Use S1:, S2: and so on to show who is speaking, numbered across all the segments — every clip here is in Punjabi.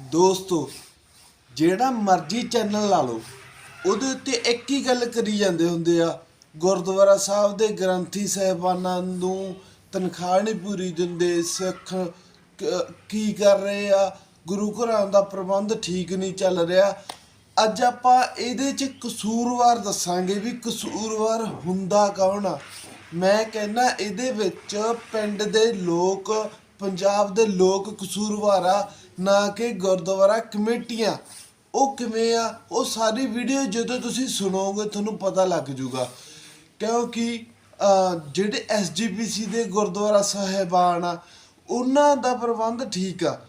S1: ਦੋਸਤੋ, ਜਿਹੜਾ ਮਰਜ਼ੀ ਚੈਨਲ ਲਾ ਲਓ, ਉਹਦੇ ਉੱਤੇ ਇੱਕ ਹੀ ਗੱਲ ਕਰੀ ਜਾਂਦੇ ਹੁੰਦੇ ਆ। ਗੁਰਦੁਆਰਾ ਸਾਹਿਬ ਦੇ ਗ੍ਰੰਥੀ ਸਾਹਿਬਾਨਾਂ ਨੂੰ ਤਨਖਾਹ ਨਹੀਂ ਪੂਰੀ ਦਿੰਦੇ, ਸਿੱਖ ਕੀ ਕਰ ਰਹੇ ਆ? ਗੁਰੂ ਘਰਾਂ ਦਾ ਪ੍ਰਬੰਧ ਠੀਕ ਨਹੀਂ ਚੱਲ ਰਿਹਾ। ਅੱਜ ਆਪਾਂ ਇਹਦੇ 'ਚ ਕਸੂਰਵਾਰ ਦੱਸਾਂਗੇ ਵੀ ਕਸੂਰਵਾਰ ਹੁੰਦਾ ਕੌਣ ਆ। ਮੈਂ ਕਹਿੰਦਾ ਇਹਦੇ ਵਿੱਚ ਪਿੰਡ ਦੇ ਲੋਕ, ਪੰਜਾਬ ਦੇ ਲੋਕ ਕਸੂਰਵਾਰ ਆ। ਨਾ ਕਿ ਗੁਰਦੁਆਰਾ ਕਮੇਟੀਆਂ। ਉਹ ਕਿਵੇਂ ਆ? ਉਹ ਸਾਰੀ ਵੀਡੀਓ ਜਦੋਂ ਤੁਸੀਂ ਸੁਣੋਗੇ ਤੁਹਾਨੂੰ ਪਤਾ ਲੱਗ ਜਾਊਗਾ। ਕਿਉਂਕਿ ਅਹ, ਜਿਹੜੇ ਐਸਜੀਪੀਸੀ ਦੇ ਗੁਰਦੁਆਰਾ ਸਾਹਿਬਾਨ ਆ ਉਹਨਾਂ ਦਾ ਪ੍ਰਬੰਧ ਠੀਕ ਆ।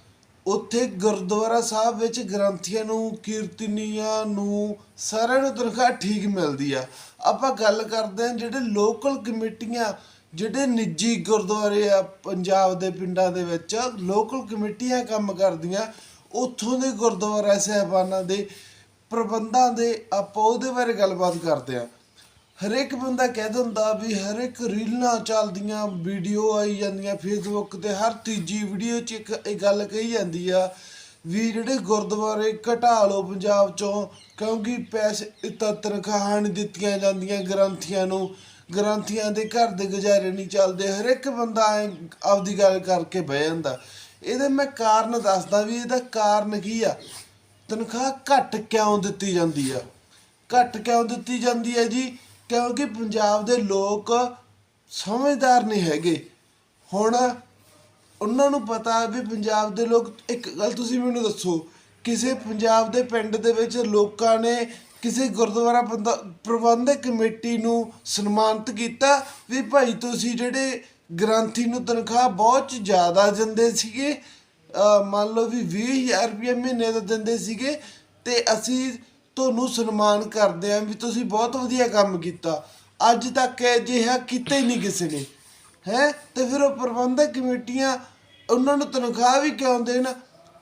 S1: ਉੱਥੇ ਗੁਰਦੁਆਰਾ ਸਾਹਿਬ ਵਿੱਚ ਗ੍ਰੰਥੀਆਂ ਨੂੰ ਕੀਰਤਨੀਆਂ ਨੂੰ ਸਾਰਿਆਂ ਨੂੰ ਤਨਖਾਹ ਠੀਕ ਮਿਲਦੀ ਆ। ਆਪਾਂ ਗੱਲ ਕਰਦੇ ਹਾਂ ਜਿਹੜੇ ਲੋਕਲ ਕਮੇਟੀਆਂ ਜਿਹੜੇ ਨਿੱਜੀ ਗੁਰਦੁਆਰੇ ਆ ਪੰਜਾਬ ਦੇ ਪਿੰਡਾਂ ਦੇ ਵਿੱਚ ਲੋਕਲ ਕਮੇਟੀਆਂ ਕੰਮ ਕਰਦੀਆਂ, ਉੱਥੋਂ ਦੇ ਗੁਰਦੁਆਰਾ ਸਾਹਿਬਾਨਾਂ ਦੇ ਪ੍ਰਬੰਧਾਂ ਦੇ ਆਪਾਂ ਉਹਦੇ ਬਾਰੇ ਗੱਲਬਾਤ ਕਰਦੇ ਆ ਹਰੇਕ ਬੰਦਾ ਕਹਿ ਦਿੰਦਾ ਵੀ ਹਰ ਇੱਕ ਰੀਲਾਂ ਚੱਲਦੀਆਂ, ਵੀਡੀਓ ਆਈ ਜਾਂਦੀਆਂ ਫੇਸਬੁੱਕ ਤੇ, ਹਰ ਤੀਜੀ ਵੀਡੀਓ 'ਚ ਇੱਕ ਇਹ ਗੱਲ ਕਹੀ ਜਾਂਦੀ ਆ ਵੀ ਜਿਹੜੇ ਗੁਰਦੁਆਰੇ ਘਟਾ ਲਓ ਪੰਜਾਬ ਚੋਂ, ਕਿਉਂਕਿ ਪੈਸੇ ਤਾਂ ਤਨਖਾਹਾਂ ਨਹੀਂ ਦਿੱਤੀਆਂ ਜਾਂਦੀਆਂ ਗ੍ਰੰਥੀਆਂ ਨੂੰ। ਗ੍ਰੰਥੀਆਂ ਦੇ ਘਰ ਦੇ ਗੁਜ਼ਾਰੇ ਨਹੀਂ ਚੱਲਦੇ ਹਰ ਇੱਕ ਬੰਦਾ ਆਪਦੀ ਗੱਲ ਕਰਕੇ ਬਹਿ ਜਾਂਦਾ। ਇਹਦੇ ਮੈਂ ਕਾਰਨ ਦੱਸਦਾ ਵੀ ਇਹਦਾ ਕਾਰਨ ਕੀ ਆ? ਤਨਖਾਹ ਘੱਟ ਕਿਉਂ ਦਿੱਤੀ ਜਾਂਦੀ ਆ? ਘੱਟ ਕਿਉਂ ਦਿੱਤੀ ਜਾਂਦੀ ਹੈ ਜੀ? ਕਿਉਂਕਿ ਪੰਜਾਬ ਦੇ ਲੋਕ ਸਮਝਦਾਰ ਨਹੀਂ ਹੈਗੇ। ਹੁਣ ਉਹਨਾਂ ਨੂੰ ਪਤਾ ਵੀ ਪੰਜਾਬ ਦੇ ਲੋਕ, ਇੱਕ ਗੱਲ ਤੁਸੀਂ ਮੈਨੂੰ ਦੱਸੋ, ਕਿਸੇ ਪੰਜਾਬ ਦੇ ਪਿੰਡ ਦੇ ਵਿੱਚ ਲੋਕਾਂ ਨੇ ਕਿਸੇ ਗੁਰਦੁਆਰਾ ਬੰਦਾ- ਪ੍ਰਬੰਧਕ ਕਮੇਟੀ ਨੂੰ ਸਨਮਾਨਿਤ ਕੀਤਾ ਵੀ ਭਾਈ ਤੁਸੀਂ ਜਿਹੜੇ ਗ੍ਰੰਥੀ ਨੂੰ ਤਨਖਾਹ ਬਹੁਤ ਜ਼ਿਆਦਾ ਦਿੰਦੇ ਸੀਗੇ ਮੰਨ ਲਓ ਵੀ 20000 ਰੁਪਏ ਮਹੀਨੇ ਦਾ ਦਿੰਦੇ ਸੀਗੇ, ਤੇ ਅਸੀਂ ਤੁਹਾਨੂੰ ਸਨਮਾਨ ਕਰਦੇ ਆਂ ਵੀ ਤੁਸੀਂ ਬਹੁਤ ਵਧੀਆ ਕੰਮ ਕੀਤਾ। ਅੱਜ ਤੱਕ ਅਜਿਹਾ ਕੀਤਾ ਹੀ ਨਹੀਂ ਕਿਸੇ ਨੇ। ਹੈ? ਤੇ ਫਿਰ ਉਹ ਪ੍ਰਬੰਧਕ ਕਮੇਟੀਆਂ ਉਹਨਾਂ ਨੂੰ ਤਨਖਾਹ ਵੀ ਕਿਉਂ ਦੇਣ?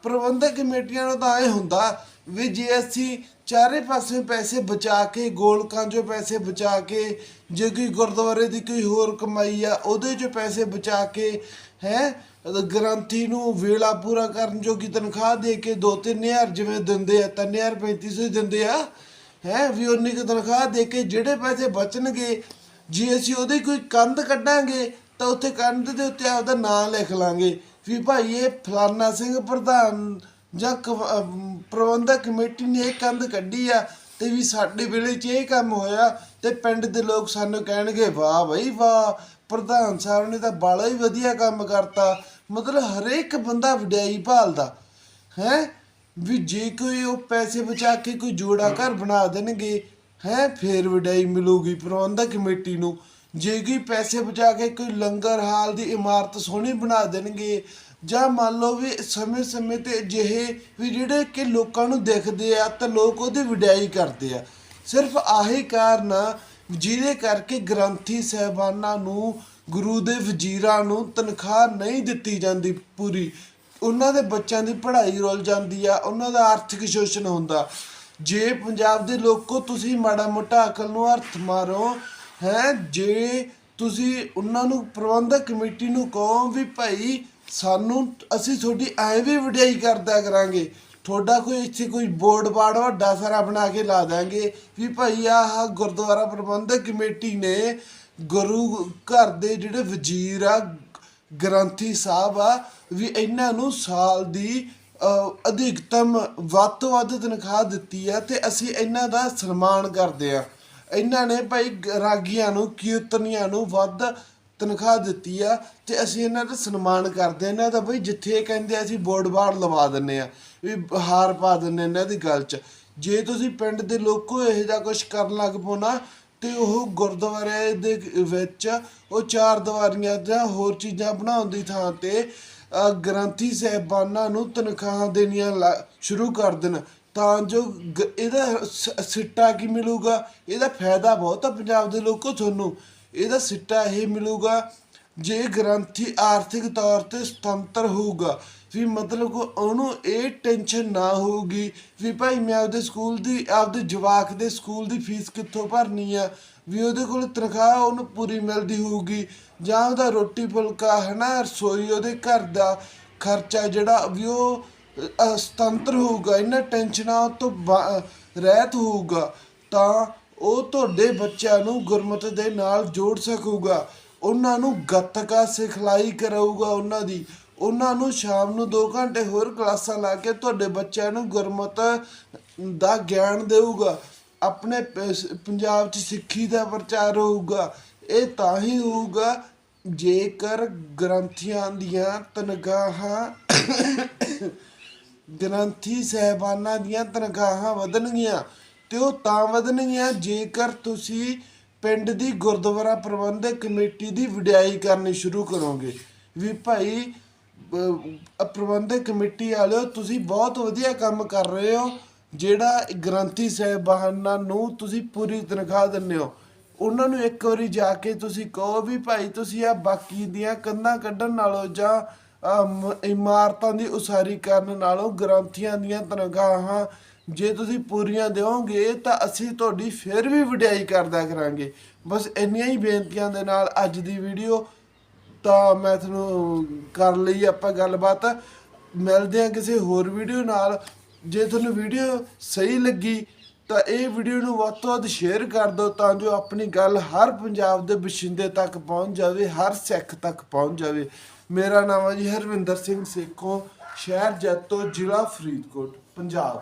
S1: ਪ੍ਰਬੰਧਕ ਕਮੇਟੀਆਂ ਨੂੰ ਤਾਂ ਇਹ ਹੁੰਦਾ ਵੀ ਜੇ ਅਸੀਂ ਚਾਰੇ ਪਾਸੇ ਪੈਸੇ ਬਚਾ ਕੇ ਗੋਲਕਾਂ 'ਚੋਂ ਪੈਸੇ ਬਚਾ ਕੇ, ਜੇ ਕੋਈ ਗੁਰਦੁਆਰੇ ਦੀ ਕੋਈ ਹੋਰ ਕਮਾਈ ਆ, ਉਹਦੇ 'ਚੋਂ ਪੈਸੇ ਬਚਾ ਕੇ, ਹੈ, ਗ੍ਰੰਥੀ ਨੂੰ ਵੇਲਾ ਪੂਰਾ ਕਰਨ ਜੋ ਕਿ ਤਨਖਾਹ ਦੇ ਕੇ 2-3000 ਜਿਵੇਂ ਦਿੰਦੇ ਆ 3000 3500 ਦਿੰਦੇ ਆ, ਹੈ, ਵੀ ਉਨੀ ਕੁ ਤਨਖਾਹ ਦੇ ਕੇ ਜਿਹੜੇ ਪੈਸੇ ਬਚਣਗੇ, ਜੇ ਅਸੀਂ ਉਹਦੀ ਕੋਈ ਕੰਧ ਕੱਢਾਂਗੇ, ਤਾਂ ਉੱਥੇ ਕੰਧ ਦੇ ਉੱਤੇ ਆਪਦਾ ਨਾਮ ਲਿਖ ਲਾਂਗੇ, ਵੀ ਭਾਈ ਇਹ ਫਲਾਨਾ ਸਿੰਘ ਪ੍ਰਧਾਨ ਜਾਂ ਕ- ਪ੍ਰਬੰਧਕ ਕਮੇਟੀ ਨੇ ਇਹ ਕੰਧ ਕੱਢੀ ਆ ਤੇ ਵੀ ਸਾਡੇ ਵੇਲੇ 'ਚ ਇਹ ਕੰਮ ਹੋਇਆ ਤੇ ਪਿੰਡ ਦੇ ਲੋਕ ਸਾਨੂੰ ਕਹਿਣਗੇ, ਵਾਹ ਬਈ ਵਾਹ, ਪ੍ਰਧਾਨ ਸਾਹਿਬ ਨੇ ਤਾਂ ਬਾਲਾ ਹੀ ਵਧੀਆ ਕੰਮ ਕਰਤਾ। ਮਤਲਬ ਹਰੇਕ ਬੰਦਾ ਵਡਿਆਈ ਭਾਲਦਾ, ਹੈ? ਵੀ ਜੇ ਕੋਈ ਉਹ ਪੈਸੇ ਬਚਾ ਕੇ ਕੋਈ ਜੋੜਾ ਘਰ ਬਣਾ ਦੇਣਗੇ, ਹੈ? ਫੇਰ ਵਡਾਈ ਮਿਲੂਗੀ ਪ੍ਰਬੰਧਕ ਕਮੇਟੀ ਨੂੰ। ਜੇ ਕੋਈ ਪੈਸੇ ਬਚਾ ਕੇ ਕੋਈ ਲੰਗਰ ਹਾਲ ਦੀ ਇਮਾਰਤ ਸੋਹਣੀ ਬਣਾ ਦੇਣਗੇ ਜਾਂ ਮੰਨ ਲਓ ਵੀ ਸਮੇਂ-ਸਮੇਂ ਤੇ ਅਜਿਹੇ ਵੀ ਜਿਹੜੇ ਕਿ ਲੋਕਾਂ ਨੂੰ ਦਿਖਦੇ ਆ ਤਾਂ ਲੋਕ ਉਹਦੀ ਵਡਿਆਈ ਕਰਦੇ ਆ। ਸਿਰਫ ਆਹੀ ਕਾਰਨ ਆ ਜਿਹਦੇ ਕਰਕੇ ਗ੍ਰੰਥੀ ਸਹਿਬਾਨਾਂ ਨੂੰ, ਗੁਰੂ ਦੇ ਵਜ਼ੀਰਾਂ ਨੂੰ ਤਨਖਾਹ ਨਹੀਂ ਦਿੱਤੀ ਜਾਂਦੀ ਪੂਰੀ। ਉਹਨਾਂ ਦੇ ਬੱਚਿਆਂ ਦੀ ਪੜ੍ਹਾਈ ਰੁਲ ਜਾਂਦੀ ਆ, ਉਹਨਾਂ ਦਾ ਆਰਥਿਕ ਸ਼ੋਸ਼ਣ ਹੁੰਦਾ। ਜੇ ਪੰਜਾਬ ਦੇ ਲੋਕੋ ਤੁਸੀਂ ਮਾੜਾ ਮੋਟਾ ਅਕਲ ਨੂੰ ਹੱਥ ਮਾਰੋ, ਹੈ, ਜੇ ਤੁਸੀਂ ਉਹਨਾਂ ਨੂੰ ਪ੍ਰਬੰਧਕ ਕਮੇਟੀ ਨੂੰ ਕਹੋ ਵੀ ਭਾਈ ਸਾਨੂੰ, ਅਸੀਂ ਤੁਹਾਡੀ ਐਵੇਂ ਵੀ ਵਡਿਆਈ ਕਰਦਾ ਕਰਾਂਗੇ। ਤੁਹਾਡਾ ਕੋਈ ਇੱਥੇ ਕੋਈ ਬੋਰਡ ਬਾੜ ਵੱਡਾ ਸਾਰਾ ਬਣਾ ਕੇ ਲਾ ਦਾਂਗੇ ਵੀ ਭਾਈ ਆਹ ਗੁਰਦੁਆਰਾ ਪ੍ਰਬੰਧਕ ਕਮੇਟੀ ਨੇ ਗੁਰੂ ਘਰ ਦੇ ਜਿਹੜੇ ਵਜ਼ੀਰ ਆ, ਗ੍ਰੰਥੀ ਸਾਹਿਬ ਆ, ਵੀ ਇਹਨਾਂ ਨੂੰ ਸਾਲ ਦੀ ਅਧਿਕਤਮ ਵੱਧ ਤੋਂ ਵੱਧ ਤਨਖਾਹ ਦਿੱਤੀ ਆ ਤੇ ਅਸੀਂ ਇਹਨਾਂ ਦਾ ਸਨਮਾਨ ਕਰਦੇ ਆ। ਇਹਨਾਂ ਨੇ ਭਾਈ ਰਾਗੀਆਂ ਨੂੰ, ਕੀਰਤਨੀਆਂ ਨੂੰ ਵੱਧ ਤਨਖਾਹ ਦਿੱਤੀ ਆ ਤੇ ਅਸੀਂ ਇਹਨਾਂ ਦਾ ਸਨਮਾਨ ਕਰਦੇ ਆ ਇਹਨਾਂ ਦਾ ਬਈ ਜਿੱਥੇ ਇਹ ਕਹਿੰਦੇ ਅਸੀਂ ਬੋਰਡ ਬਾਰ ਲਵਾ ਦਿੰਨੇ ਆ ਵੀ ਹਾਰ ਪਾ ਦਿੰਨੇ ਇਹਨਾਂ ਦੀ ਗੱਲ 'ਚ। ਜੇ ਤੁਸੀਂ ਪਿੰਡ ਦੇ ਲੋਕੋ ਇਹੋ ਜਿਹਾ ਕੁਝ ਕਰਨ ਲੱਗ ਪੋ ਨਾ, ਤੇ ਉਹ ਗੁਰਦੁਆਰੇ ਦੇ ਵਿੱਚ ਉਹ ਚਾਰ ਦੀਵਾਰੀਆਂ ਜਾਂ ਹੋਰ ਚੀਜ਼ਾਂ ਬਣਾਉਣ ਦੀ ਥਾਂ ਤੇ ਗ੍ਰੰਥੀ ਸਾਹਿਬਾਨਾਂ ਨੂੰ ਤਨਖਾਹਾਂ ਦੇਣੀਆਂ ਲਾ- ਸ਼ੁਰੂ ਕਰ ਦੇਣ। ਤਾਂ ਜੋ ਗ- ਇਹਦਾ ਸ- ਸਿੱਟਾ ਕੀ ਮਿਲੂਗਾ? ਇਹਦਾ ਫਾਇਦਾ ਬਹੁਤ ਆ ਪੰਜਾਬ ਦੇ ਲੋਕੋ ਤੁਹਾਨੂੰ। ਇਹਦਾ ਸਿੱਟਾ ਇਹ ਮਿਲੂਗਾ ਜੇ ਗ੍ਰੰਥੀ ਆਰਥਿਕ ਤੌਰ ਤੇ ਸੁਤੰਤਰ ਹੋਊਗਾ। ਵੀ ਮਤਲਬ ਕੋ ਉਹਨੂੰ ਇਹ ਟੈਨਸ਼ਨ ਨਾ ਹੋਊਗੀ ਵੀ ਭਾਈ ਮੈਂ ਆਪਦੇ ਸਕੂਲ ਦੀ, ਆਪਦੇ ਜਵਾਕ ਦੇ ਸਕੂਲ ਦੀ ਫੀਸ ਕਿੱਥੋਂ ਭਰਨੀ ਆ? ਵੀ ਉਹਦੇ ਕੋਲ ਤਨਖਾਹ ਉਹਨੂੰ ਪੂਰੀ ਮਿਲਦੀ ਹੋਊਗੀ। ਜਾਂ ਉਹਦਾ ਰੋਟੀ ਫੁਲਕਾ ਹਨਾ, ਰਸੋਈ ਉਹਦੇ ਘਰ ਦਾ ਖਰਚਾ ਜਿਹੜਾ ਵੀ ਉਹ ਸੁਤੰਤਰ ਹੋਊਗਾ। ਇਹਨਾਂ ਟੈਨਸ਼ਨਾਂ ਤੋਂ ਬਾ- ਰਹਿਤ ਹੋਊਗਾ। ਤਾਂ ਉਹ ਤੁਹਾਡੇ ਬੱਚਿਆਂ ਨੂੰ ਗੁਰਮਤਿ ਦੇ ਨਾਲ ਜੋੜ ਸਕੂਗਾ। ਉਹਨਾਂ ਨੂੰ ਗੱਤਕਾ ਸਿਖਲਾਈ ਕਰਾਊਗਾ ਉਹਨਾਂ ਦੀ। ਉਹਨਾਂ ਨੂੰ ਸ਼ਾਮ ਨੂੰ 2 ਘੰਟੇ ਹੋਰ ਕਲਾਸਾਂ ਲਾ ਕੇ ਤੁਹਾਡੇ ਬੱਚਿਆਂ ਨੂੰ ਗੁਰਮਤਿ ਦਾ ਗਿਆਨ ਦੇਊਗਾ। ਆਪਣੇ ਪ- ਪੰਜਾਬ 'ਚ ਸਿੱਖੀ ਦਾ ਪ੍ਰਚਾਰ ਹੋਊਗਾ। ਇਹ ਤਾਂ ਹੀ ਹੋਊਗਾ ਜੇਕਰ ਗ੍ਰੰਥੀਆਂ ਦੀਆਂ ਤਨਖਾਹਾਂ ਗ੍ਰੰਥੀ ਸਹਿਬਾਨਾਂ ਦੀਆਂ ਤਨਖਾਹਾਂ ਵਧਣਗੀਆਂ। ਤੇ ਉਹ ਤਾਂ ਵਧਣਗੀਆਂ ਜੇਕਰ ਤੁਸੀਂ ਪਿੰਡ ਦੀ ਗੁਰਦੁਆਰਾ ਪ੍ਰਬੰਧਕ ਕਮੇਟੀ ਦੀ ਵਡਿਆਈ ਕਰਨੀ ਸ਼ੁਰੂ ਕਰੋਗੇ, ਵੀ ਭਾਈ ਪ੍ਰਬੰਧਕ ਕਮੇਟੀ ਵਾਲਿਓ, ਤੁਸੀਂ ਬਹੁਤ ਵਧੀਆ ਕੰਮ ਕਰ ਰਹੇ ਹੋ। ਜਿਹੜਾ ਗ੍ਰੰਥੀ ਸਹਿਬਾਨਾਂ ਨੂੰ ਤੁਸੀਂ ਪੂਰੀ ਤਨਖਾਹ ਦਿੰਦੇ ਹੋ, ਉਹਨਾਂ ਨੂੰ ਇੱਕ ਵਾਰੀ ਜਾ ਕੇ ਤੁਸੀਂ ਕਹੋ ਵੀ ਭਾਈ, ਤੁਸੀਂ ਆ ਬਾਕੀ ਦੀਆਂ ਕੰਧਾਂ ਕੱਢਣ ਨਾਲੋਂ ਜਾਂ ਇਮਾਰਤਾਂ ਦੀ ਉਸਾਰੀ ਕਰਨ ਨਾਲੋਂ ਗ੍ਰੰਥੀਆਂ ਦੀਆਂ ਤਨਖਾਹਾਂ ਜੇ ਤੁਸੀਂ ਪੂਰੀਆਂ ਦਿਓਗੇ ਤਾਂ ਅਸੀਂ ਤੁਹਾਡੀ ਫਿਰ ਵੀ ਵਡਿਆਈ ਕਰਦਾ ਕਰਾਂਗੇ। ਬਸ ਇੰਨੀਆਂ ਹੀ ਬੇਨਤੀਆਂ ਦੇ ਨਾਲ ਅੱਜ ਦੀ ਵੀਡੀਓ ਤਾਂ ਮੈਂ ਤੁਹਾਨੂੰ ਕਰ ਲਈ ਆਪਾਂ ਗੱਲਬਾਤ। ਮਿਲਦੇ ਆ ਕਿਸੇ ਹੋਰ ਵੀਡੀਓ ਨਾਲ। ਜੇ ਤੁਹਾਨੂੰ ਵੀਡੀਓ ਸਹੀ ਲੱਗੀ ਤਾਂ ਇਹ ਵੀਡੀਓ ਨੂੰ ਵੱਧ ਤੋਂ ਵੱਧ ਸ਼ੇਅਰ ਕਰ ਦਿਓ ਤਾਂ ਜੋ ਆਪਣੀ ਗੱਲ ਹਰ ਪੰਜਾਬ ਦੇ ਵਸਿੰਦੇ ਤੱਕ ਪਹੁੰਚ ਜਾਵੇ, ਹਰ ਸਿੱਖ ਤੱਕ ਪਹੁੰਚ ਜਾਵੇ। ਮੇਰਾ ਨਾਮ ਹੈ ਜੀ ਹਰਵਿੰਦਰ ਸਿੰਘ ਸੇਖੋਂ, ਸ਼ਹਿਰ ਜੈਤੋ, ਜ਼ਿਲ੍ਹਾ ਫਰੀਦਕੋਟ, ਪੰਜਾਬ।